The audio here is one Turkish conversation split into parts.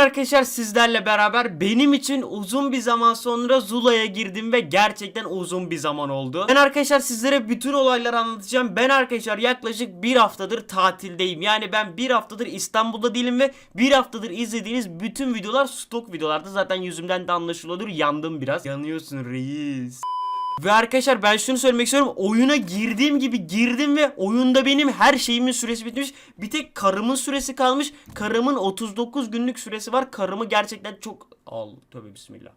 arkadaşlar sizlerle beraber benim için uzun bir zaman sonra Zula'ya girdim ve gerçekten uzun bir zaman oldu. Ben arkadaşlar sizlere bütün olayları anlatacağım. Ben arkadaşlar yaklaşık bir haftadır tatildeyim. Yani ben bir haftadır İstanbul'da değilim ve bir haftadır izlediğiniz bütün videolar stok videolardı. Zaten yüzümden de anlaşılıyordur yandım biraz. Yanıyorsun reis. Ve arkadaşlar ben şunu söylemek istiyorum. Oyuna girdiğim gibi girdim ve oyunda benim her şeyimin süresi bitmiş. Bir tek karımın süresi kalmış. Karımın 39 günlük süresi var. Karımı gerçekten çok... Al tövbe bismillah.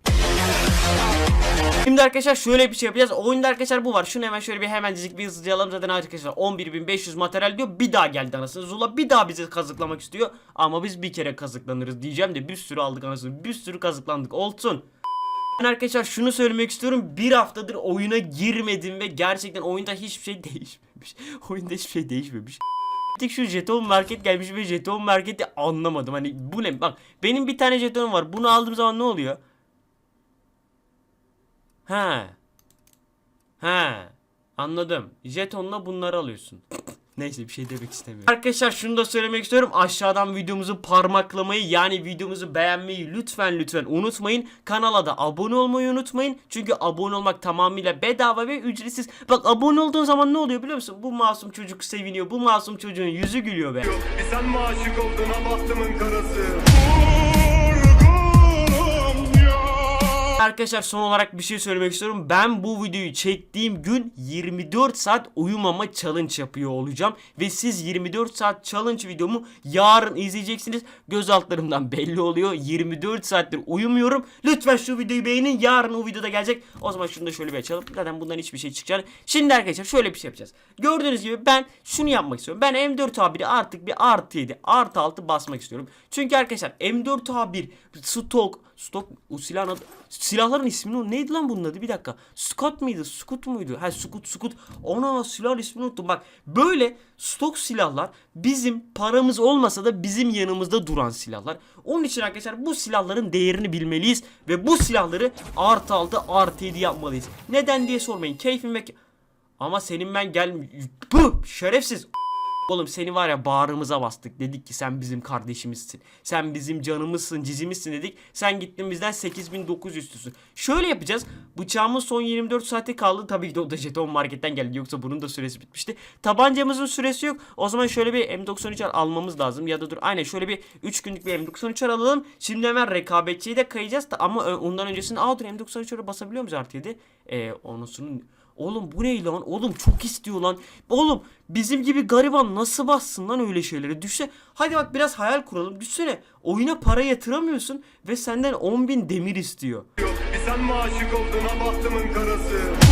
Şimdi arkadaşlar şöyle bir şey yapacağız. Oyunda arkadaşlar bu var. Şunu hemen şöyle bir hemencik bir hızlıca alalım. Zaten arkadaşlar 11.500 materyal diyor. Bir daha geldi anasını. Zula bir daha bizi kazıklamak istiyor. Ama biz bir kere kazıklanırız diyeceğim de bir sürü aldık anasını. Bir sürü kazıklandık. Olsun. Ben arkadaşlar şunu söylemek istiyorum. Bir haftadır oyuna girmedim ve gerçekten oyunda hiçbir şey değişmemiş. oyunda hiçbir şey değişmemiş. Tek şu jeton market gelmiş ve jeton marketi anlamadım. Hani bu ne? Bak benim bir tane jetonum var. Bunu aldığım zaman ne oluyor? Ha. Ha. Anladım. Jetonla bunları alıyorsun. Neyse bir şey demek istemiyorum. Arkadaşlar şunu da söylemek istiyorum. Aşağıdan videomuzu parmaklamayı yani videomuzu beğenmeyi lütfen lütfen unutmayın. Kanala da abone olmayı unutmayın. Çünkü abone olmak tamamıyla bedava ve ücretsiz. Bak abone olduğun zaman ne oluyor biliyor musun? Bu masum çocuk seviniyor. Bu masum çocuğun yüzü gülüyor be. Bir sen mi aşık oldun ha bahtımın karası Arkadaşlar son olarak bir şey söylemek istiyorum. Ben bu videoyu çektiğim gün 24 saat uyumama challenge yapıyor olacağım. Ve siz 24 saat challenge videomu yarın izleyeceksiniz. Göz altlarımdan belli oluyor. 24 saattir uyumuyorum. Lütfen şu videoyu beğenin. Yarın o videoda gelecek. O zaman şunu da şöyle bir açalım. Zaten bundan hiçbir şey çıkacak. Şimdi arkadaşlar şöyle bir şey yapacağız. Gördüğünüz gibi ben şunu yapmak istiyorum. Ben M4A1'i artık bir artı 7 artı 6 basmak istiyorum. Çünkü arkadaşlar M4A1 stok stok o silahın silahların ismini neydi lan bunun adı? Bir dakika. Scott mıydı? Scoot muydu? Ha Scoot Scoot. Ona silahın ismini unuttum. Bak böyle stok silahlar bizim paramız olmasa da bizim yanımızda duran silahlar. Onun için arkadaşlar bu silahların değerini bilmeliyiz ve bu silahları artı 6 artı 7 yapmalıyız. Neden diye sormayın. Keyfim ve ama senin ben gel bu şerefsiz Oğlum seni var ya bağrımıza bastık. Dedik ki sen bizim kardeşimizsin. Sen bizim canımızsın, cizimizsin dedik. Sen gittin bizden 8900'lüsün. Şöyle yapacağız. Bıçağımın son 24 saati kaldı. Tabii ki de o da jeton marketten geldi. Yoksa bunun da süresi bitmişti. Tabancamızın süresi yok. O zaman şöyle bir M93 almamız lazım. Ya da dur aynen şöyle bir 3 günlük bir M93 alalım. Şimdi hemen rekabetçiye de kayacağız. Da, ama ö- ondan öncesinde aa dur M93'e basabiliyor muyuz artı 7? Ee, onusunun Oğlum bu ne lan? Oğlum çok istiyor lan. Oğlum bizim gibi gariban nasıl bassın lan öyle şeyleri? Düşse hadi bak biraz hayal kuralım. Düşsene oyuna para yatıramıyorsun ve senden 10.000 demir istiyor. Sen mi aşık oldun ha bahtımın karası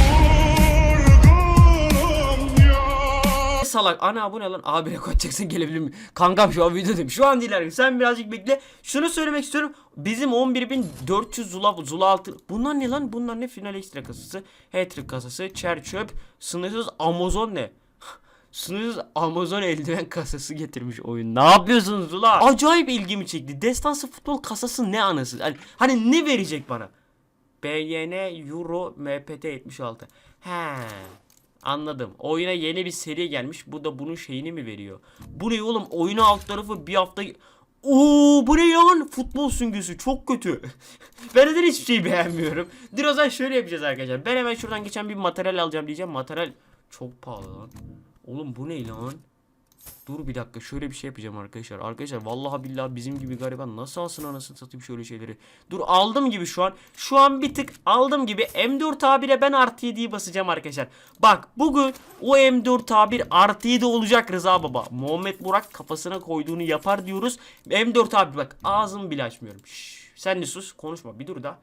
salak ana bu ne lan abi rekor çeksen gelebilir mi? Kankam şu an videodayım. Şu an değil. Sen birazcık bekle. Şunu söylemek istiyorum. Bizim 11.400 zula, zula altı. Bunlar ne lan? Bunlar ne? Final ekstra kasası. Hattrick kasası. Çer çöp. Sınırsız Amazon ne? Sınırsız Amazon eldiven kasası getirmiş oyun. Ne yapıyorsunuz Zula? Acayip ilgimi çekti. Destansı futbol kasası ne anası? Hani, hani ne verecek bana? BYN Euro MPT 76. He. Anladım. Oyuna yeni bir seri gelmiş. Bu da bunun şeyini mi veriyor? Bu ne oğlum? Oyunu alt tarafı bir hafta... Oo bu ne lan? Futbol süngüsü çok kötü. ben neden hiçbir şey beğenmiyorum. Dur şöyle yapacağız arkadaşlar. Ben hemen şuradan geçen bir materyal alacağım diyeceğim. Materyal çok pahalı lan. Oğlum bu ne lan? Dur bir dakika şöyle bir şey yapacağım arkadaşlar. Arkadaşlar vallahi billahi bizim gibi gariban nasıl alsın anasını satayım şöyle şeyleri. Dur aldım gibi şu an. Şu an bir tık aldım gibi M4 A1'e ben artı 7'yi basacağım arkadaşlar. Bak bugün o M4 A1 artı 7 olacak Rıza Baba. Muhammed Burak kafasına koyduğunu yapar diyoruz. M4 A1 bak ağzımı bile açmıyorum. Şşş, sen de sus konuşma bir dur da.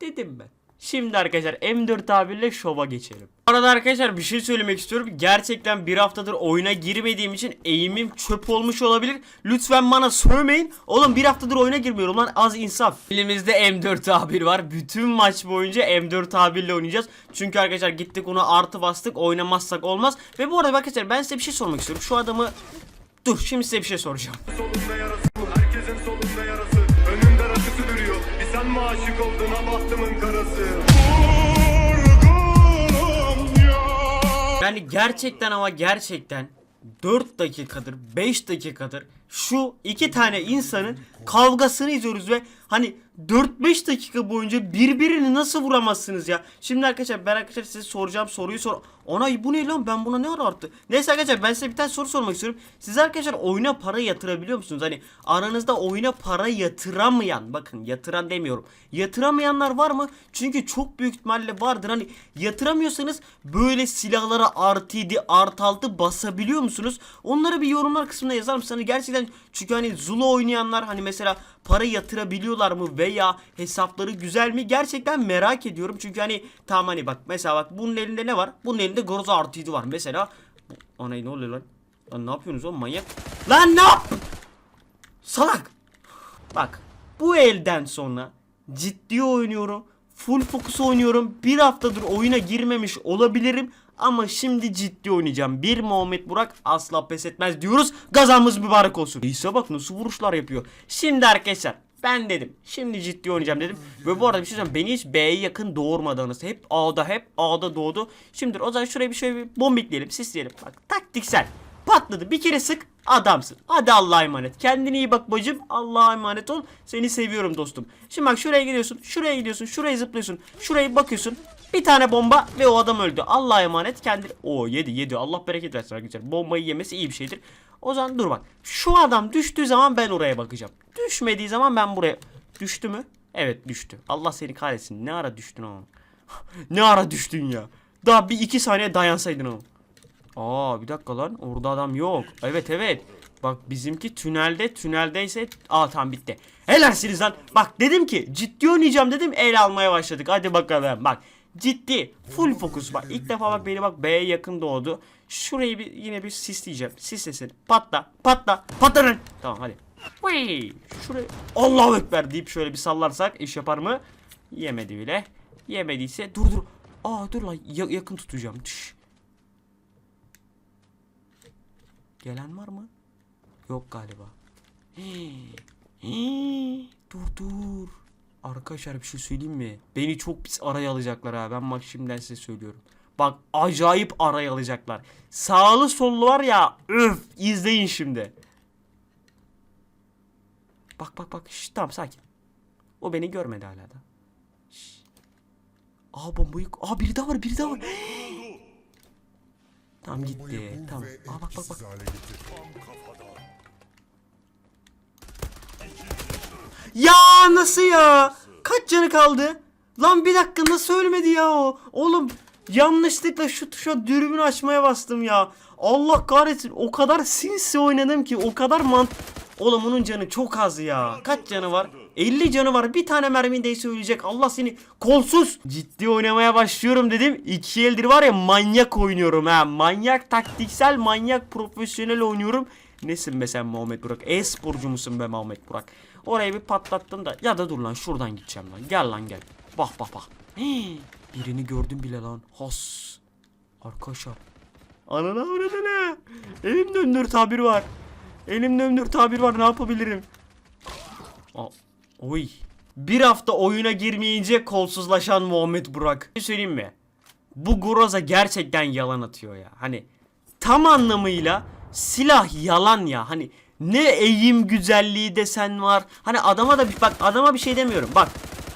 Dedim ben. Şimdi arkadaşlar M4 abiyle şova geçelim. Bu arada arkadaşlar bir şey söylemek istiyorum. Gerçekten bir haftadır oyuna girmediğim için eğimim çöp olmuş olabilir. Lütfen bana sövmeyin. Oğlum bir haftadır oyuna girmiyorum lan az insaf. Elimizde M4 A1 var. Bütün maç boyunca M4 A1 ile oynayacağız. Çünkü arkadaşlar gittik ona artı bastık. Oynamazsak olmaz. Ve bu arada arkadaşlar ben size bir şey sormak istiyorum. Şu adamı... Dur şimdi size bir şey soracağım. Solunda yarası herkesin solunda yarası Önünde rakısı duruyor Bir sen mi aşık oldun ha bahtımın Yani gerçekten ama gerçekten 4 dakikadır 5 dakikadır şu iki tane insanın kavgasını izliyoruz ve hani 4-5 dakika boyunca birbirini nasıl vuramazsınız ya? Şimdi arkadaşlar ben arkadaşlar size soracağım soruyu sor. Ana bu ne lan ben buna ne ara arttı? Neyse arkadaşlar ben size bir tane soru sormak istiyorum. Siz arkadaşlar oyuna para yatırabiliyor musunuz? Hani aranızda oyuna para yatıramayan bakın yatıran demiyorum. Yatıramayanlar var mı? Çünkü çok büyük ihtimalle vardır. Hani yatıramıyorsanız böyle silahlara artı 7 artı 6 basabiliyor musunuz? Onları bir yorumlar kısmına yazar mısınız? Hani gerçekten çünkü hani Zula oynayanlar hani mesela para yatırabiliyorlar mı veya hesapları güzel mi? Gerçekten merak ediyorum. Çünkü hani tamam hani bak mesela bak bunun elinde ne var? Bunun elinde Groza artı 7 var. Mesela bu, ana ne oluyor lan? Lan ne yapıyorsunuz oğlum manyak? Lan ne yap? Salak. Bak bu elden sonra ciddi oynuyorum. Full fokus oynuyorum. Bir haftadır oyuna girmemiş olabilirim. Ama şimdi ciddi oynayacağım. Bir Muhammed Burak asla pes etmez diyoruz. Gazamız mübarek olsun. İsa bak nasıl vuruşlar yapıyor. Şimdi arkadaşlar ben dedim. Şimdi ciddi oynayacağım dedim. Ve bu arada bir şey söyleyeyim. Beni hiç B'ye yakın doğurmadınız. Hep A'da hep A'da doğdu. Şimdi o zaman şuraya bir şöyle bir bombikleyelim. Sisleyelim. Bak taktiksel. Patladı. Bir kere sık adamsın. Hadi Allah'a emanet. Kendine iyi bak bacım. Allah'a emanet ol. Seni seviyorum dostum. Şimdi bak şuraya gidiyorsun. Şuraya gidiyorsun. Şuraya zıplıyorsun. Şuraya bakıyorsun. Bir tane bomba ve o adam öldü. Allah'a emanet kendini. O yedi yedi. Allah bereket versin arkadaşlar. Bombayı yemesi iyi bir şeydir. O zaman dur bak. Şu adam düştüğü zaman ben oraya bakacağım. Düşmediği zaman ben buraya. Düştü mü? Evet düştü. Allah seni kahretsin. Ne ara düştün oğlum? ne ara düştün ya? Daha bir iki saniye dayansaydın oğlum. Aa bir dakika lan orada adam yok. Evet evet. Bak bizimki tünelde tüneldeyse aa tamam bitti. Helalsiniz lan. Bak dedim ki ciddi oynayacağım dedim el almaya başladık. Hadi bakalım bak. Ciddi full fokus bak. İlk defa bak beni bak B'ye yakın doğdu. Şurayı bir yine bir sisleyeceğim. Sislesin. Patla patla patlanın. Tamam hadi. Vay, şurayı Allahu Ekber deyip şöyle bir sallarsak iş yapar mı? Yemedi bile. Yemediyse dur dur. Aa dur lan ya- yakın tutacağım. Tüş. Gelen var mı? Yok galiba. Hii. Hii. Dur dur. Arkadaşlar bir şey söyleyeyim mi? Beni çok pis araya alacaklar ha. Ben bak şimdiden size söylüyorum. Bak acayip araya alacaklar. Sağlı sollu var ya. Üf izleyin şimdi. Bak bak bak. Şş, tamam sakin. O beni görmedi hala da. Şş. Aa bombayı... Aa biri daha var biri daha var. Tamam gitti. Tamam. Aa bak bak bak. Ya nasıl ya? Kaç canı kaldı? Lan bir dakika nasıl ölmedi ya o? Oğlum yanlışlıkla şu tuşa dürbün açmaya bastım ya. Allah kahretsin o kadar sinsi oynadım ki o kadar mant... Oğlum onun canı çok az ya. Kaç canı var? 50 canı var. Bir tane mermin değse ölecek. Allah seni kolsuz. Ciddi oynamaya başlıyorum dedim. İki eldir var ya manyak oynuyorum ha. Manyak taktiksel manyak profesyonel oynuyorum. Nesin be sen Muhammed Burak? E-sporcu musun be Muhammed Burak? Orayı bir patlattım da. Ya da dur lan şuradan gideceğim lan. Gel lan gel. Bak bak bak. Birini gördüm bile lan. Hos. Arkadaşlar. Anana avradına. Elimde ömür tabir var. Elimde ömür tabir var ne yapabilirim? Oy. Bir hafta oyuna girmeyince kolsuzlaşan Muhammed Burak. Bir şey söyleyeyim mi? Bu Groza gerçekten yalan atıyor ya. Hani tam anlamıyla silah yalan ya. Hani ne eğim güzelliği desen var. Hani adama da bir bak adama bir şey demiyorum. Bak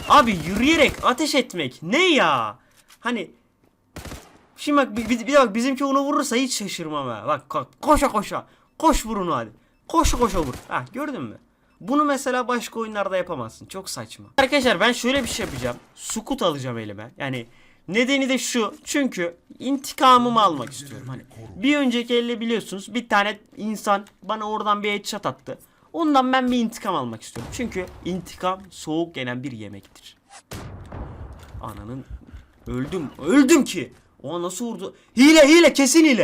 abi yürüyerek ateş etmek ne ya? Hani Şimdi bak bir, bir, bak bizimki onu vurursa hiç şaşırmam ha. Bak ko- koşa koşa. Koş vur onu hadi. Koşa koşa vur. Ha gördün mü? Bunu mesela başka oyunlarda yapamazsın. Çok saçma. Arkadaşlar ben şöyle bir şey yapacağım. Sukut alacağım elime. Yani nedeni de şu. Çünkü intikamımı almak istiyorum. Hani bir önceki elle biliyorsunuz bir tane insan bana oradan bir headshot attı. Ondan ben bir intikam almak istiyorum. Çünkü intikam soğuk yenen bir yemektir. Ananın öldüm. Öldüm ki. O nasıl vurdu? Hile hile kesin hile.